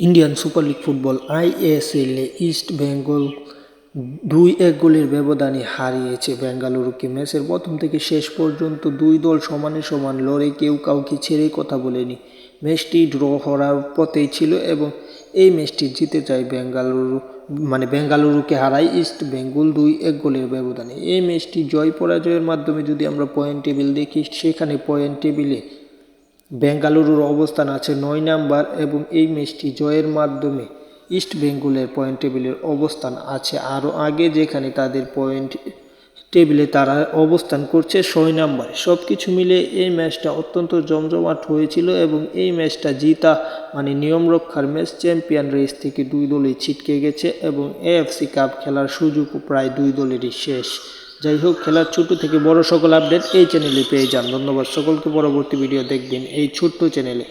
Indian super league football আইএসএলে East Bengal দুই এক গোলের ব্যবধানে হারিয়েছে বেঙ্গালুরুকে। ম্যাচের প্রথম থেকে শেষ পর্যন্ত দুই দল সমানে সমান লড়ে কেউ কাউকে ছেড়ে কথা বলেনি। ম্যাচটি ড্র হওয়ার পথেই ছিল এবং এই ম্যাচটি জিতে যায় বেঙ্গালুরু মানে বেঙ্গালুরুকে হারায় ইস্ট বেঙ্গল দুই এক গোলের ব্যবধানে। এই ম্যাচটি জয় পরাজয়ের মাধ্যমে যদি আমরা পয়েন্ট টেবিল দেখি, সেখানে পয়েন্ট টেবিলে বেঙ্গালুরুর অবস্থান আছে নয় নাম্বার এবং এই ম্যাচটি জয়ের মাধ্যমে ইস্ট বেঙ্গলের পয়েন্ট টেবিলের অবস্থান আছে। আরও আগে যেখানে তাদের পয়েন্ট টেবিলে তারা অবস্থান করছে ছয় নাম্বারে। সব কিছু মিলে এই ম্যাচটা অত্যন্ত জমজমাট হয়েছিল এবং এই ম্যাচটা জিতা মানে নিয়ম রক্ষার ম্যাচ চ্যাম্পিয়ন রেস থেকে দুই দলই ছিটকে গেছে এবং এএফসি কাপ খেলার সুযোগ প্রায় দুই দলেরই শেষ। যাই হোক, খেলার ছোট থেকে বড় সকল আপডেট এই চ্যানেলে পেয়ে যান। ধন্যবাদ সকলকে। পরবর্তী ভিডিও দেখবেন এই ছোট্ট চ্যানেলে